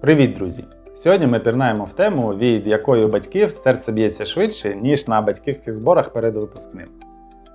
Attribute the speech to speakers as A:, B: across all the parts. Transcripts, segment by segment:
A: Привіт, друзі! Сьогодні ми пірнаємо в тему, від якої у батьків серце б'ється швидше, ніж на батьківських зборах перед випускним.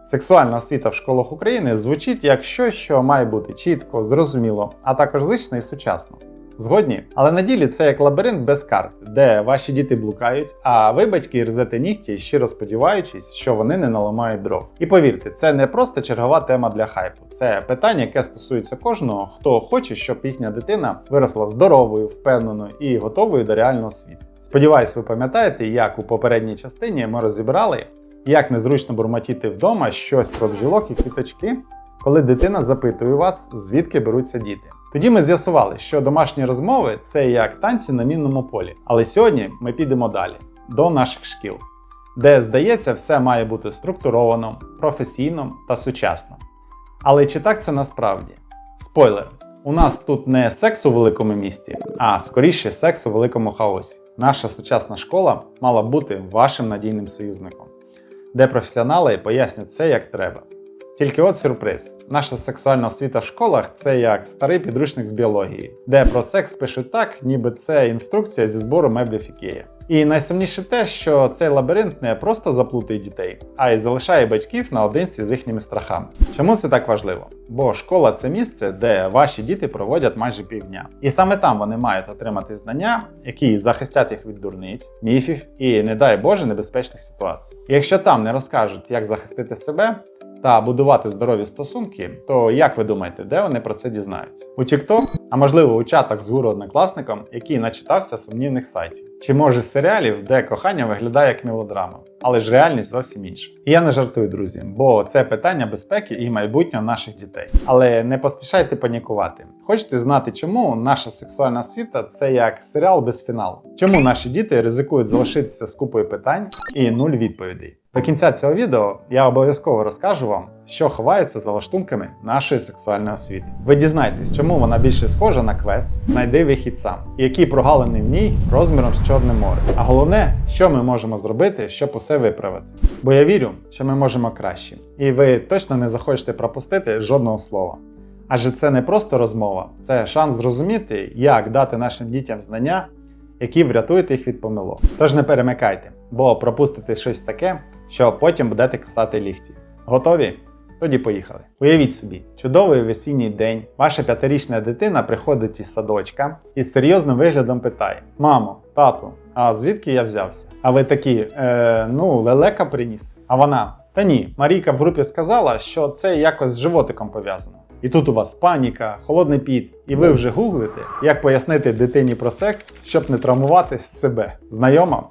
A: Сексуальна освіта в школах України звучить як щось, що має бути чітко, зрозуміло, а також звично і сучасно. Згодні, але на ділі це як лабіринт без карт, де ваші діти блукають, а ви, батьки, рзете нігті, щиро сподіваючись, що вони не наламають дров. І повірте, це не просто чергова тема для хайпу, це питання, яке стосується кожного, хто хоче, щоб їхня дитина виросла здоровою, впевненою і готовою до реального світу. Сподіваюсь, ви пам'ятаєте, як у попередній частині ми розібрали, як незручно бурмотіти вдома щось про бджілок і квіточки, коли дитина запитує вас, звідки беруться діти. Тоді ми з'ясували, що домашні розмови це як танці на мінному полі. Але сьогодні ми підемо далі до наших шкіл, де, здається, все має бути структуровано, професійно та сучасно. Але чи так це насправді? Спойлер: у нас тут не секс у великому місті, а скоріше секс у великому хаосі. Наша сучасна школа мала бути вашим надійним союзником, де професіонали пояснять це як треба. Тільки от сюрприз: наша сексуальна освіта в школах це як старий підручник з біології, де про секс пишуть так, ніби це інструкція зі збору меблів Ікея. І найсумніше те, що цей лабіринт не просто заплутує дітей, а й залишає батьків наодинці з їхніми страхами. Чому це так важливо? Бо школа це місце, де ваші діти проводять майже півдня. І саме там вони мають отримати знання, які захистять їх від дурниць, міфів і, не дай Боже, небезпечних ситуацій. І якщо там не розкажуть, як захистити себе, та будувати здорові стосунки, то як ви думаєте, де вони про це дізнаються? У TikTok? а можливо у чатах з гуру однокласником, який начитався сумнівних сайтів, чи може з серіалів, де кохання виглядає як мелодрама, але ж реальність зовсім інша. І я не жартую, друзі, бо це питання безпеки і майбутнього наших дітей. Але не поспішайте панікувати. Хочете знати, чому наша сексуальна освіта це як серіал без фіналу? Чому наші діти ризикують залишитися з купою питань і нуль відповідей? До кінця цього відео я обов'язково розкажу вам, що ховається за лаштунками нашої сексуальної освіти. Ви дізнаєтесь, чому вона більше схожа на квест Найди вихід сам, і які прогалини в ній розміром з Чорне море. А головне, що ми можемо зробити, щоб усе виправити. Бо я вірю, що ми можемо краще, і ви точно не захочете пропустити жодного слова. Адже це не просто розмова, це шанс зрозуміти, як дати нашим дітям знання, які врятують їх від помилок. Тож не перемикайте, бо пропустите щось таке, що потім будете кусати ліхті. Готові? Тоді поїхали. Уявіть собі, чудовий весінній день, ваша п'ятирічна дитина приходить із садочка і з серйозним виглядом питає: Мамо, тату, а звідки я взявся? А ви такі, е, ну, лелека приніс. А вона, та ні, Марійка в групі сказала, що це якось з животиком пов'язано. І тут у вас паніка, холодний піт, і ви вже гуглите, як пояснити дитині про секс, щоб не травмувати себе. Знайомо?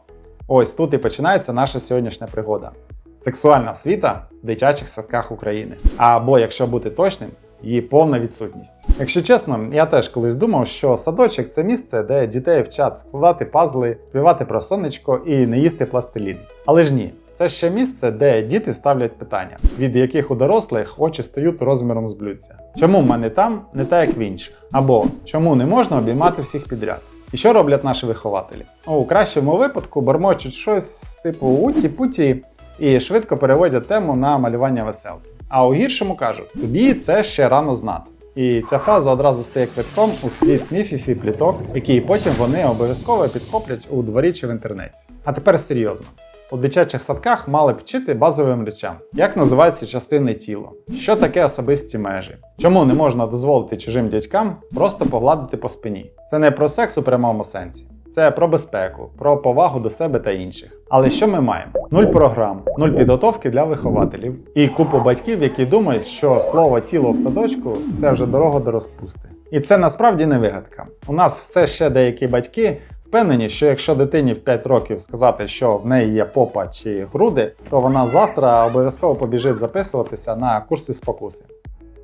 A: Ось тут і починається наша сьогоднішня пригода. Сексуальна освіта в дитячих садках України. Або, якщо бути точним, її повна відсутність. Якщо чесно, я теж колись думав, що садочок це місце, де дітей вчать складати пазли, співати про сонечко і не їсти пластилін. Але ж ні. Це ще місце, де діти ставлять питання, від яких у дорослих очі стають розміром з блюдця. Чому в мене там не так, як в інших? Або чому не можна обіймати всіх підряд? І що роблять наші вихователі? У кращому випадку бормочуть щось типу уті-путі і швидко переводять тему на малювання веселки. А у гіршому кажуть, тобі це ще рано знати. І ця фраза одразу стає квитком у світ міфів і пліток, які потім вони обов'язково підхоплять у дворі чи в інтернеті. А тепер серйозно. У дитячих садках мали б вчити базовим речам, як називаються частини тіла, що таке особисті межі, чому не можна дозволити чужим дядькам просто погладити по спині. Це не про секс у прямому сенсі, це про безпеку, про повагу до себе та інших. Але що ми маємо? Нуль програм, нуль підготовки для вихователів і купу батьків, які думають, що слово тіло в садочку це вже дорога до розпусти. І це насправді не вигадка. У нас все ще деякі батьки впевнені, що якщо дитині в 5 років сказати, що в неї є попа чи груди, то вона завтра обов'язково побіжить записуватися на курси спокуси.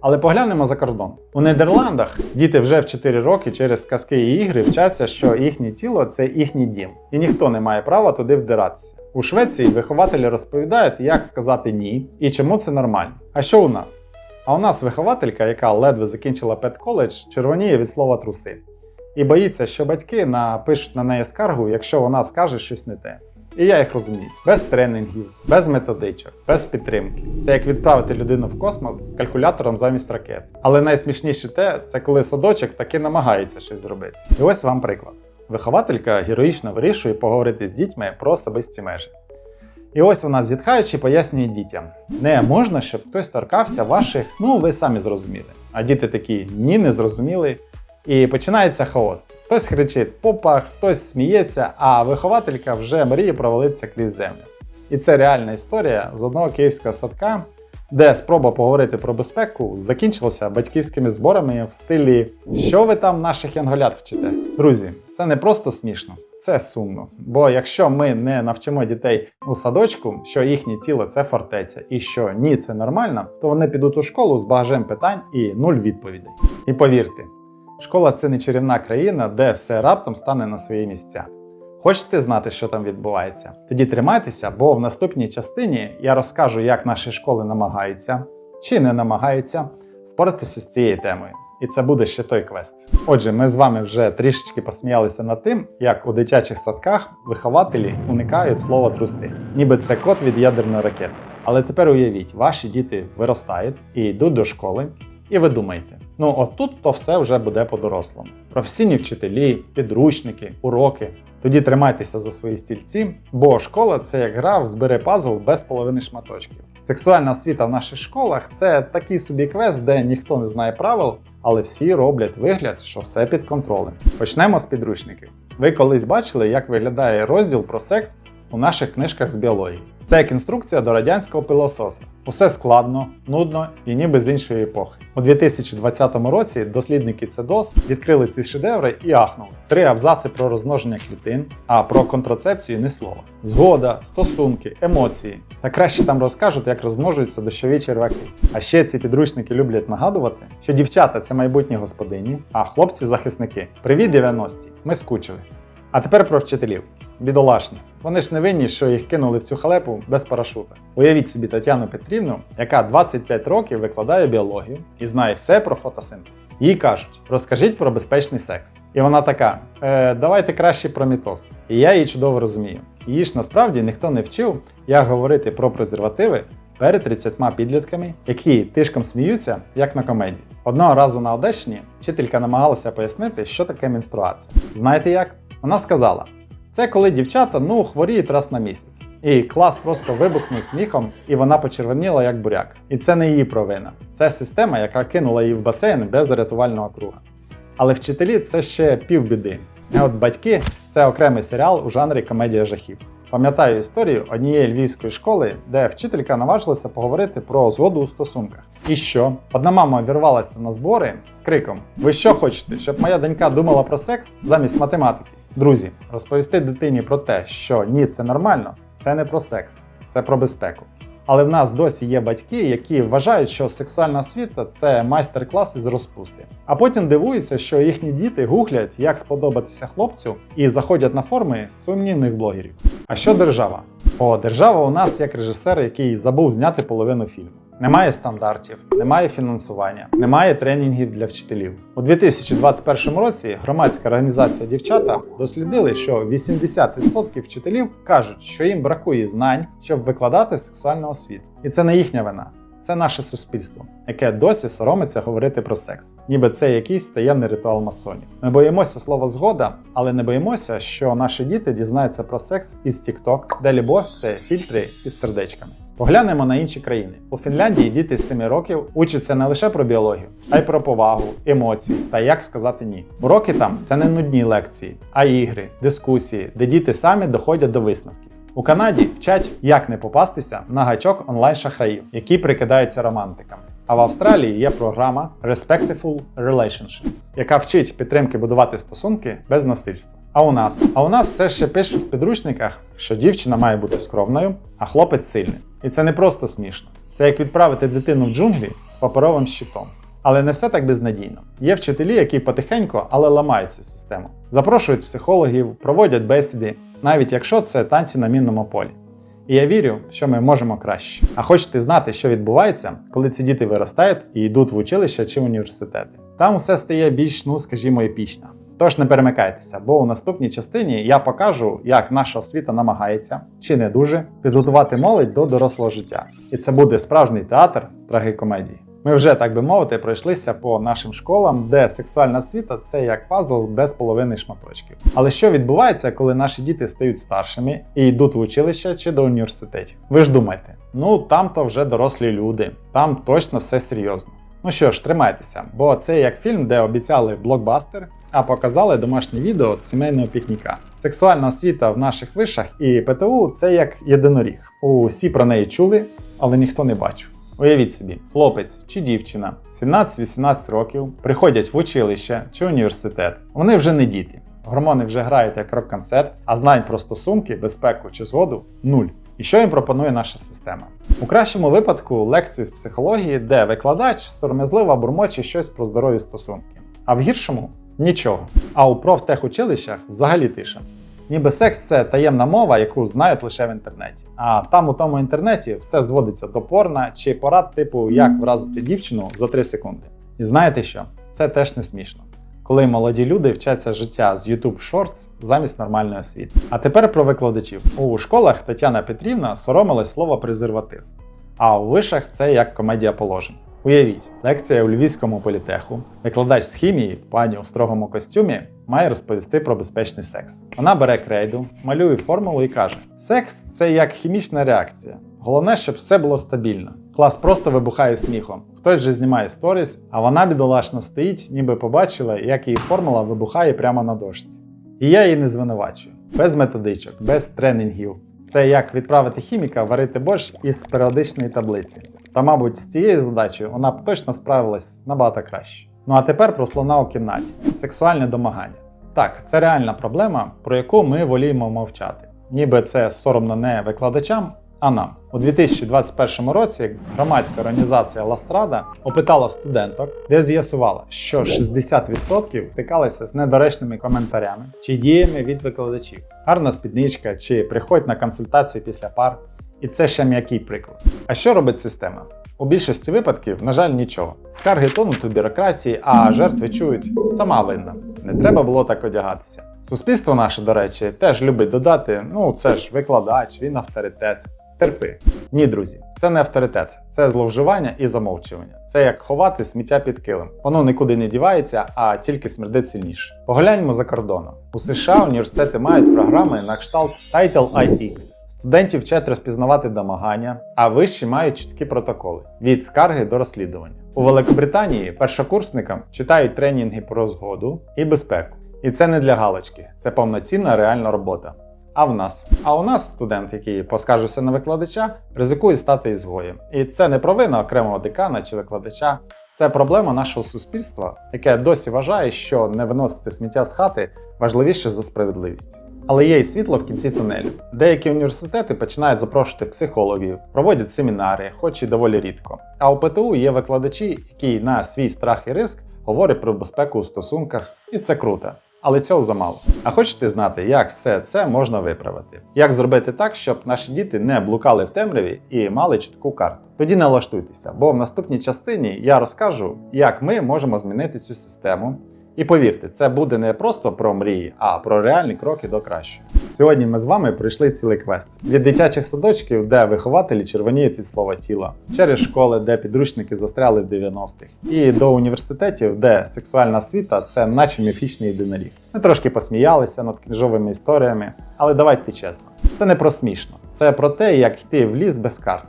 A: Але поглянемо за кордон. У Нідерландах діти вже в 4 роки через казки і ігри вчаться, що їхнє тіло це їхній дім, і ніхто не має права туди вдиратися. У Швеції вихователі розповідають, як сказати ні і чому це нормально. А що у нас? А у нас вихователька, яка ледве закінчила педколедж, червоніє від слова труси. І боїться, що батьки напишуть на неї скаргу, якщо вона скаже щось не те. І я їх розумію. Без тренінгів, без методичок, без підтримки. Це як відправити людину в космос з калькулятором замість ракет. Але найсмішніше те, це коли садочок таки намагається щось зробити. І ось вам приклад. Вихователька героїчно вирішує поговорити з дітьми про особисті межі. І ось вона зітхаючи пояснює дітям: не можна, щоб хтось торкався ваших, ну ви самі зрозуміли. А діти такі ні, не зрозуміли. І починається хаос. Хтось кричить попа, хтось сміється, а вихователька вже мріє провалитися крізь землю. І це реальна історія з одного київського садка, де спроба поговорити про безпеку закінчилася батьківськими зборами в стилі Що ви там наших янголят вчите? Друзі, це не просто смішно, це сумно. Бо якщо ми не навчимо дітей у садочку, що їхнє тіло це фортеця, і що ні, це нормально, то вони підуть у школу з багажем питань і нуль відповідей. І повірте, школа це не чарівна країна, де все раптом стане на свої місця. Хочете знати, що там відбувається? Тоді тримайтеся, бо в наступній частині я розкажу, як наші школи намагаються чи не намагаються впоратися з цією темою. І це буде ще той квест. Отже, ми з вами вже трішечки посміялися над тим, як у дитячих садках вихователі уникають слова труси, ніби це код від ядерної ракети. Але тепер уявіть, ваші діти виростають і йдуть до школи, і ви думаєте, ну отут то все вже буде по-дорослому. Професійні вчителі, підручники, уроки. Тоді тримайтеся за свої стільці, бо школа це як гра в збери пазл без половини шматочків. Сексуальна освіта в наших школах це такий собі квест, де ніхто не знає правил, але всі роблять вигляд, що все під контролем. Почнемо з підручників. Ви колись бачили, як виглядає розділ про секс у наших книжках з біології. Це як інструкція до радянського пилососа. Усе складно, нудно і ніби з іншої епохи. У 2020 році дослідники ЦЕДОС відкрили ці шедеври і ахнули. Три абзаци про розмноження клітин, а про контрацепцію ні слова. Згода, стосунки, емоції. Та краще там розкажуть, як розмножуються дощові черваки. А ще ці підручники люблять нагадувати, що дівчата це майбутні господині, а хлопці захисники. Привіт, 90-ті! Ми скучили. А тепер про вчителів. Бідолашні. Вони ж не винні, що їх кинули в цю халепу без парашута. Уявіть собі Тетяну Петрівну, яка 25 років викладає біологію і знає все про фотосинтез. Їй кажуть, розкажіть про безпечний секс. І вона така: е, давайте краще про мітоз. І я її чудово розумію. Її ж насправді ніхто не вчив, як говорити про презервативи перед 30 підлітками, які тишком сміються, як на комедії. Одного разу на Одещині вчителька намагалася пояснити, що таке менструація. Знаєте як? Вона сказала: це коли дівчата ну хворіють раз на місяць. І клас просто вибухнув сміхом, і вона почервоніла як буряк. І це не її провина. Це система, яка кинула її в басейн без рятувального круга. Але вчителі це ще півбіди. А от батьки це окремий серіал у жанрі комедія жахів. Пам'ятаю історію однієї львівської школи, де вчителька наважилася поговорити про згоду у стосунках. І що? Одна мама вірвалася на збори з криком: Ви що хочете, щоб моя донька думала про секс замість математики? Друзі, розповісти дитині про те, що ні, це нормально, це не про секс, це про безпеку. Але в нас досі є батьки, які вважають, що сексуальна освіта це майстер-клас із розпусти. А потім дивуються, що їхні діти гуглять, як сподобатися хлопцю, і заходять на форми сумнівних блогерів. А що держава? О, держава у нас як режисер, який забув зняти половину фільму. Немає стандартів, немає фінансування, немає тренінгів для вчителів. У 2021 році громадська організація дівчата дослідили, що 80% вчителів кажуть, що їм бракує знань, щоб викладати сексуальну освіту. І це не їхня вина. Це наше суспільство, яке досі соромиться говорити про секс, ніби це якийсь таємний ритуал масонів. Ми боїмося слова згода, але не боїмося, що наші діти дізнаються про секс із TikTok, де любов це фільтри із сердечками. Поглянемо на інші країни. У Фінляндії діти з 7 років учаться не лише про біологію, а й про повагу, емоції та як сказати ні. Уроки там це не нудні лекції, а ігри, дискусії, де діти самі доходять до висновків. У Канаді вчать, як не попастися на гачок онлайн-шахраїв, які прикидаються романтиками. А в Австралії є програма Respectful Relationships, яка вчить підтримки будувати стосунки без насильства. А у нас? А у нас все ще пишуть в підручниках, що дівчина має бути скромною, а хлопець сильним. І це не просто смішно. Це як відправити дитину в джунглі з паперовим щитом. Але не все так безнадійно. Є вчителі, які потихеньку, але ламають цю систему. Запрошують психологів, проводять бесіди, навіть якщо це танці на мінному полі. І я вірю, що ми можемо краще. А хочете знати, що відбувається, коли ці діти виростають і йдуть в училище чи університети? Там усе стає більш, ну скажімо, епічно. Тож не перемикайтеся, бо у наступній частині я покажу, як наша освіта намагається, чи не дуже, підготувати молодь до дорослого життя. І це буде справжній театр трагікомедії. Ми вже, так би мовити, пройшлися по нашим школам, де сексуальна освіта це як пазл без половини шматочків. Але що відбувається, коли наші діти стають старшими і йдуть в училище чи до університетів? Ви ж думаєте, ну там то вже дорослі люди, там точно все серйозно. Ну що ж, тримайтеся, бо це як фільм, де обіцяли блокбастер, а показали домашнє відео з сімейного пікніка. Сексуальна освіта в наших вишах і ПТУ це як єдиноріг. Усі про неї чули, але ніхто не бачив. Уявіть собі, хлопець чи дівчина 17-18 років приходять в училище чи університет. Вони вже не діти. Гормони вже грають як рок-концерт, а знань про стосунки, безпеку чи згоду нуль. І що їм пропонує наша система? У кращому випадку лекції з психології, де викладач сором'язливо бурмоче щось про здорові стосунки. А в гіршому нічого. А у профтехучилищах взагалі тиша. Ніби секс це таємна мова, яку знають лише в інтернеті. А там у тому інтернеті все зводиться до порна чи порад, типу, як вразити дівчину за 3 секунди. І знаєте що? Це теж не смішно. Коли молоді люди вчаться життя з YouTube Shorts замість нормальної освіти. А тепер про викладачів. У школах Тетяна Петрівна соромилась слова презерватив. А у вишах це як комедія положень. Уявіть, лекція у Львівському політеху, викладач з хімії, пані у строгому костюмі, має розповісти про безпечний секс. Вона бере крейду, малює формулу і каже: Секс це як хімічна реакція. Головне, щоб все було стабільно. Клас просто вибухає сміхом. Хтось вже знімає сторіс, а вона бідолашно стоїть, ніби побачила, як її формула вибухає прямо на дошці. І я її не звинувачую. Без методичок, без тренінгів. Це як відправити хіміка варити борщ із періодичної таблиці. Та, мабуть, з цією задачею вона б точно справилась набагато краще. Ну а тепер про слона у кімнаті: сексуальне домагання. Так, це реальна проблема, про яку ми воліємо мовчати. Ніби це соромно не викладачам, а нам. У 2021 році громадська організація Ластрада опитала студенток, де з'ясувала, що 60% стикалися з недоречними коментарями чи діями від викладачів. Гарна спідничка чи приходь на консультацію після пар. І це ще м'який приклад. А що робить система? У більшості випадків, на жаль, нічого. Скарги тонуть у бюрократії, а жертви чують сама винна. Не треба було так одягатися. Суспільство наше, до речі, теж любить додати: ну це ж викладач, він авторитет. Терпи. Ні, друзі, це не авторитет, це зловживання і замовчування. Це як ховати сміття під килим. Воно нікуди не дівається, а тільки смердить сильніше. Погляньмо за кордоном. У США університети мають програми на кшталт Title IX. Студентів вчать розпізнавати домагання, а вищі мають чіткі протоколи від скарги до розслідування. У Великобританії першокурсникам читають тренінги про згоду і безпеку. І це не для галочки, це повноцінна реальна робота. А в нас? А у нас студент, який поскаржився на викладача, ризикує стати ізгоєм. І це не провина окремого декана чи викладача. Це проблема нашого суспільства, яке досі вважає, що не виносити сміття з хати важливіше за справедливість. Але є і світло в кінці тунелю. Деякі університети починають запрошувати психологів, проводять семінари, хоч і доволі рідко. А у ПТУ є викладачі, які на свій страх і риск говорять про безпеку у стосунках, і це круто. Але цього замало. А хочете знати, як все це можна виправити? Як зробити так, щоб наші діти не блукали в темряві і мали чітку карту? Тоді налаштуйтеся, бо в наступній частині я розкажу, як ми можемо змінити цю систему. І повірте, це буде не просто про мрії, а про реальні кроки до кращого. Сьогодні ми з вами пройшли цілий квест від дитячих садочків, де вихователі червоніють від слова тіла, через школи, де підручники застряли в 90-х, і до університетів, де сексуальна освіта це наче міфічний єдиноріг. Ми трошки посміялися над книжовими історіями, але давайте чесно, це не про смішно, це про те, як йти в ліс без карти.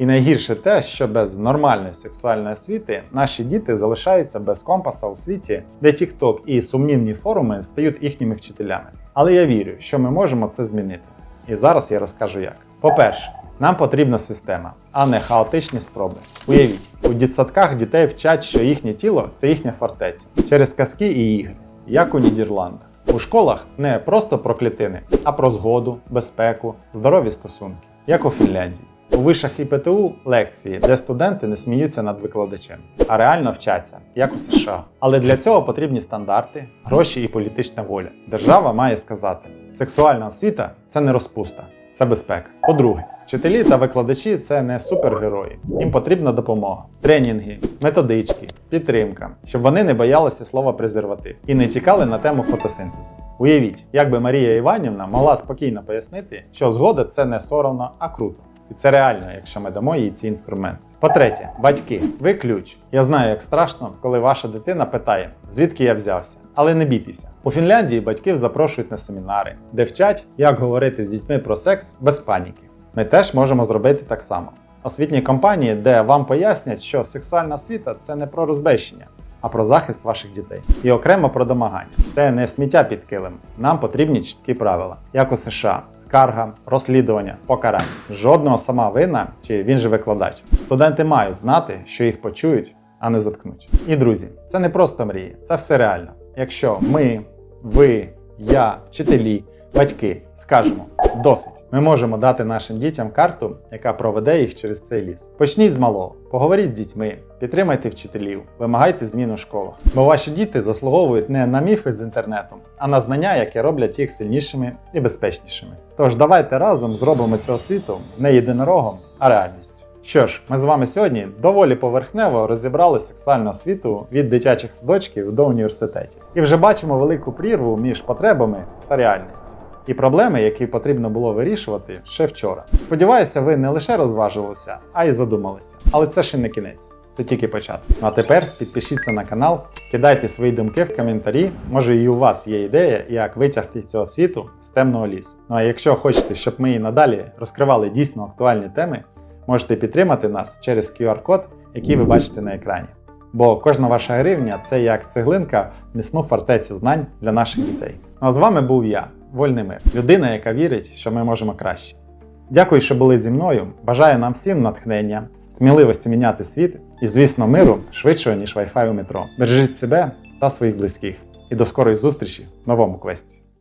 A: І найгірше те, що без нормальної сексуальної освіти наші діти залишаються без компаса у світі, де TikTok і сумнівні форуми стають їхніми вчителями. Але я вірю, що ми можемо це змінити. І зараз я розкажу як. По-перше, нам потрібна система, а не хаотичні спроби. Уявіть, у дітсадках дітей вчать, що їхнє тіло це їхня фортеця через казки і ігри, як у Нідерландах. У школах не просто про клітини, а про згоду, безпеку, здорові стосунки, як у Фінляндії. У вишах і ПТУ лекції, де студенти не сміються над викладачем, а реально вчаться, як у США. Але для цього потрібні стандарти, гроші і політична воля. Держава має сказати: сексуальна освіта це не розпуста, це безпека. По-друге, Вчителі та викладачі це не супергерої. Їм потрібна допомога, тренінги, методички, підтримка, щоб вони не боялися слова презерватив і не тікали на тему фотосинтезу. Уявіть, як би Марія Іванівна могла спокійно пояснити, що згода це не соромно, а круто. І це реально, якщо ми дамо їй ці інструменти. По-третє, батьки, ви ключ. Я знаю, як страшно, коли ваша дитина питає, звідки я взявся. Але не бійтеся. У Фінляндії батьків запрошують на семінари, де вчать, як говорити з дітьми про секс без паніки. Ми теж можемо зробити так само. Освітні компанії, де вам пояснять, що сексуальна освіта це не про розбещення, а про захист ваших дітей. І окремо про домагання. Це не сміття під килим. Нам потрібні чіткі правила, як у США: скарга, розслідування, покарання. Жодного сама вина чи він же викладач. Студенти мають знати, що їх почують, а не заткнуть. І друзі, це не просто мрії, це все реально. Якщо ми, ви, я, вчителі, батьки скажемо досить. Ми можемо дати нашим дітям карту, яка проведе їх через цей ліс. Почніть з малого, поговоріть з дітьми, підтримайте вчителів, вимагайте змін у школах. Бо ваші діти заслуговують не на міфи з інтернету, а на знання, які роблять їх сильнішими і безпечнішими. Тож давайте разом зробимо цього світу не єдинорогом, а реальністю. Що ж, ми з вами сьогодні доволі поверхнево розібрали сексуальну освіту від дитячих садочків до університетів. І вже бачимо велику прірву між потребами та реальністю. І проблеми, які потрібно було вирішувати ще вчора. Сподіваюся, ви не лише розважилися, а й задумалися. Але це ще не кінець. Це тільки початок. Ну а тепер підпишіться на канал, кидайте свої думки в коментарі. Може і у вас є ідея, як витягти цього світу з темного лісу. Ну а якщо хочете, щоб ми і надалі розкривали дійсно актуальні теми, можете підтримати нас через QR-код, який ви бачите на екрані. Бо кожна ваша гривня це як цеглинка в міцну фортецю знань для наших дітей. Ну а з вами був я, Вольний Мир, людина, яка вірить, що ми можемо краще. Дякую, що були зі мною. Бажаю нам всім натхнення, сміливості міняти світ і, звісно, миру швидшого, ніж Wi-Fi у метро. Бережіть себе та своїх близьких. І до скорої зустрічі в новому квесті.